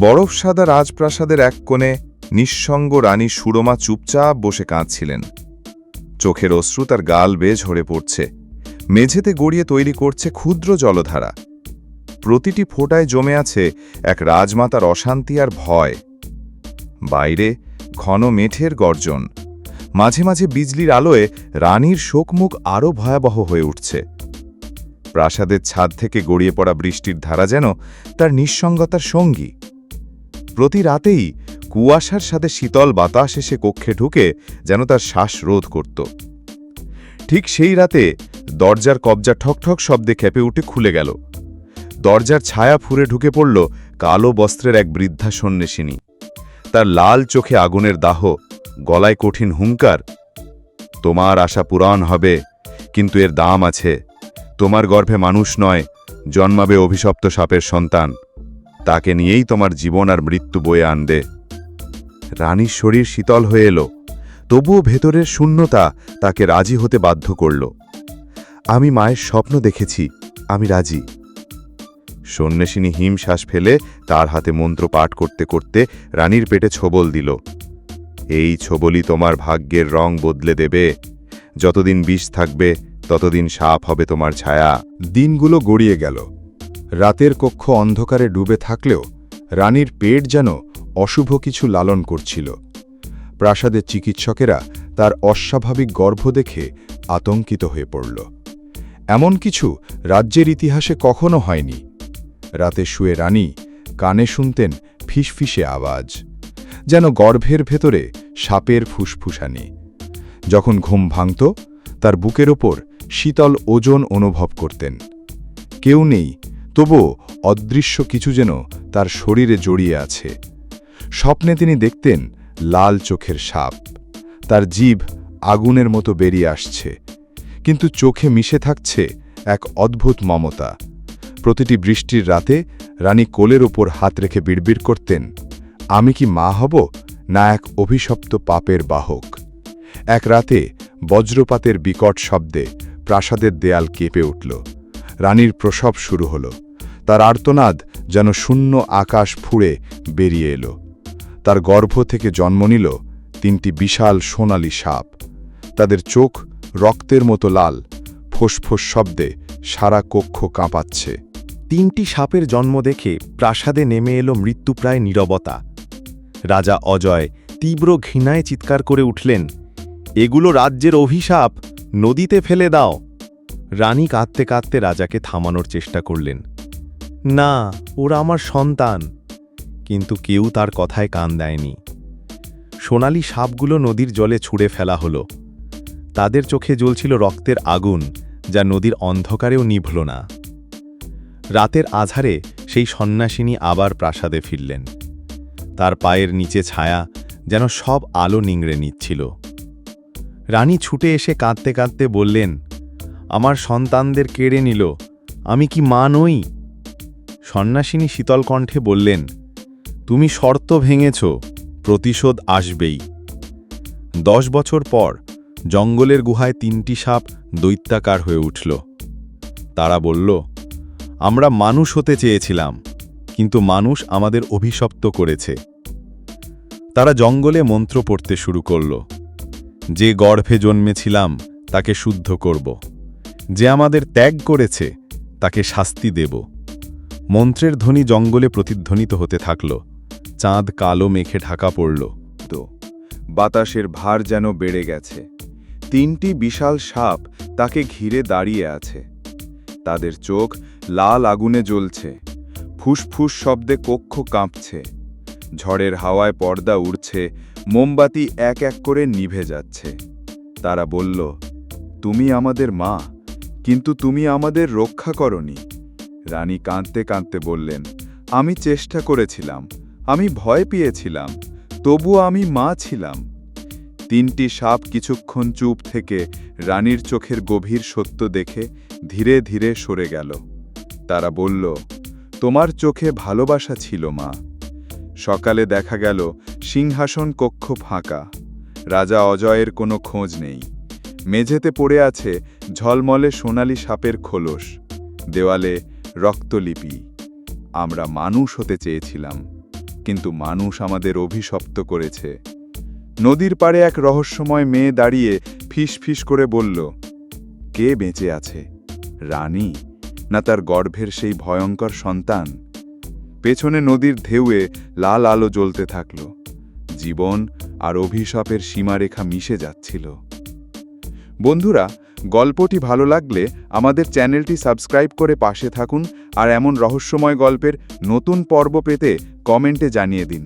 বরফ সাদা রাজপ্রাসাদের এক কোণে নিঃসঙ্গ রানী সুরমা চুপচাপ বসে কাঁদছিলেন। চোখের অশ্রু তার গাল বেয়ে ঝরে পড়ছে। মেঝেতে গড়িয়ে তৈরি করছে ক্ষুদ্র জলধারা। প্রতিটি ফোঁটায় জমে আছে এক রাজমাতার অশান্তি আর ভয়। বাইরে ঘন মেঠের গর্জন। মাঝে মাঝে বিজলির আলোয় রানীর শোকমুখ আরও ভয়াবহ হয়ে উঠছে। প্রাসাদের ছাদ থেকে গড়িয়ে পড়া বৃষ্টির ধারা যেন তার নিঃসঙ্গতার সঙ্গী। প্রতি রাতেই কুয়াশার সাথে শীতল বাতাস এসে কক্ষে ঢুকে যেন তার শ্বাস রোধ করত। ঠিক সেই রাতে দরজার কবজা ঠকঠক শব্দে খেপে উঠে খুলে গেল। দরজার ছায়া ফুরে ঢুকে পড়ল কালো বস্ত্রের এক বৃদ্ধা সন্ন্যাসিনী। তার লাল চোখে আগুনের দাহ, গলায় কঠিন হুঙ্কার, তোমার আশা পূরণ হবে, কিন্তু এর দাম আছে। তোমার গর্ভে মানুষ নয়, জন্মাবে অভিশপ্ত সাপের সন্তান। তাকে নিয়েই তোমার জীবন আর মৃত্যু বয়ে আনবে। রানীর শরীর শীতল হয়ে এলো, তবুও ভেতরের শূন্যতা তাকে রাজি হতে বাধ্য করল। আমি মায়ের স্বপ্ন দেখেছি, আমি রাজি। সন্ন্যাসিনী হিম শ্বাস ফেলে তার হাতে মন্ত্র পাঠ করতে করতে রানীর পেটে ছবল দিল। এই ছবলই তোমার ভাগ্যের রং বদলে দেবে। যতদিন বিষ থাকবে, ততদিন সাপ হবে তোমার ছায়া। দিনগুলো গড়িয়ে গেল। রাতের কক্ষ অন্ধকারে ডুবে থাকলেও রানীর পেট যেন অশুভ কিছু লালন করছিল। প্রাসাদের চিকিৎসকেরা তার অস্বাভাবিক গর্ভ দেখে আতঙ্কিত হয়ে পড়ল। এমন কিছু রাজ্যের ইতিহাসে কখনো হয়নি। রাতে শুয়ে রানী কানে শুনতেন ফিসফিসে আওয়াজ, যেন গর্ভের ভেতরে সাপের ফুসফুসানি। যখন ঘুম ভাঙত, তার বুকের ওপর শীতল ওজন অনুভব করতেন। কেউ নেই তবুও অদৃশ্য কিছু যেন তার শরীরে জড়িয়ে আছে। স্বপ্নে তিনি দেখতেন লাল চোখের সাপ। তার জীব আগুনের মতো বেরিয়ে আসছে। কিন্তু চোখে মিশে থাকছে এক অদ্ভুত মমতা। প্রতিটি বৃষ্টির রাতে রানী কোলের ওপর হাত রেখে বিড়বিড় করতেন, আমি কি মা হব না এক অভিশপ্ত পাপের বাহক? এক রাতে বজ্রপাতের বিকট শব্দে প্রাসাদের দেয়াল কেঁপে উঠল। রানীর প্রসব শুরু হল। তার আর্তনাদ যেন শূন্য আকাশ ফুঁড়ে বেরিয়ে এলো। তার গর্ভ থেকে জন্ম নিল তিনটি বিশাল সোনালি সাপ। তাদের চোখ রক্তের মতো লাল, ফোসফোস শব্দে সারা কক্ষ কাঁপাচ্ছে। তিনটি সাপের জন্ম দেখে প্রাসাদে নেমে এলো মৃত্যুপ্রায় নীরবতা। রাজা অজয় তীব্র ঘৃণায় চিৎকার করে উঠলেন, এগুলো রাজ্যের অভিশাপ, নদীতে ফেলে দাও। রানী কাঁদতে কাঁদতে রাজাকে থামানোর চেষ্টা করলেন। না, ওরা আমার সন্তান। কিন্তু কেউ তার কথায় কান দেয়নি। সোনালি সাপগুলো নদীর জলে ছুঁড়ে ফেলা হলো। তাদের চোখে জ্বলছিল রক্তের আগুন, যা নদীর অন্ধকারেও নিভল না। রাতের আধারে সেই সন্ন্যাসিনী আবার প্রাসাদে ফিরলেন। তার পায়ের নিচে ছায়া যেন সব আলো নিংড়ে নিচ্ছিল। রানী ছুটে এসে কাঁদতে কাঁদতে বললেন আমার সন্তানদের কেড়ে নিল, আমি কি মা নই? সন্ন্যাসিনী শীতল কণ্ঠে বললেন, তুমি শর্ত ভেঙেছ, প্রতিশোধ আসবেই। দশ বছর পর জঙ্গলের গুহায় তিনটি সাপ দৈত্যাকার হয়ে উঠল। তারা বলল, আমরা মানুষ হতে চেয়েছিলাম, কিন্তু মানুষ আমাদের অভিশপ্ত করেছে। তারা জঙ্গলে মন্ত্র পড়তে শুরু করল, যে গর্ভে জন্মেছিলাম তাকে শুদ্ধ করব। যে আমাদের ত্যাগ করেছে, তাকে শাস্তি দেব। মন্ত্রের ধ্বনি জঙ্গলে প্রতিধ্বনিত হতে থাকল। চাঁদ কালো মেঘে ঢাকা পড়ল। তো, বাতাসের ভার যেন বেড়ে গেছে। তিনটি বিশাল সাপ তাকে ঘিরে দাঁড়িয়ে আছে। তাদের চোখ লাল আগুনে জ্বলছে। ফুসফুস শব্দে কক্ষ কাঁপছে। ঝড়ের হাওয়ায় পর্দা উড়ছে। মোমবাতি এক এক করে নিভে যাচ্ছে। তারা বলল, তুমি আমাদের মা। কিন্তু তুমি আমাদের রক্ষা করনি। রানী কাঁদতে কাঁদতে বললেন, আমি চেষ্টা করেছিলাম, আমি ভয় পেয়েছিলাম তবুও আমি মা ছিলাম। তিনটি সাপ কিছুক্ষণ চুপ থেকে রানীর চোখের গভীর সত্য দেখে ধীরে ধীরে সরে গেল। তারা বলল, তোমার চোখে ভালোবাসা ছিল, মা। সকালে দেখা গেল, সিংহাসন কক্ষ ফাঁকা। রাজা অজয়ের কোনো খোঁজ নেই। মেঝেতে পড়ে আছে ঝলমলে সোনালি সাপের খোলস, দেওয়ালে রক্তলিপি। আমরা মানুষ হতে চেয়েছিলাম, কিন্তু মানুষ আমাদের অভিশপ্ত করেছে। নদীর পাড়ে এক রহস্যময় মেয়ে দাঁড়িয়ে ফিস ফিস করে বলল, কে বেঁচে আছে? রানী? না তার গর্ভের সেই ভয়ঙ্কর সন্তান? পেছনে নদীর ঢেউয়ে লাল আলো জ্বলতে থাকল। জীবন আর অভিশাপের সীমারেখা মিশে যাচ্ছিল। বন্ধুরা, গল্পটি ভালো লাগলে আমাদের চ্যানেলটি সাবস্ক্রাইব করে পাশে থাকুন আর এমন রহস্যময় গল্পের নতুন পর্ব পেতে কমেন্টে জানিয়ে দিন।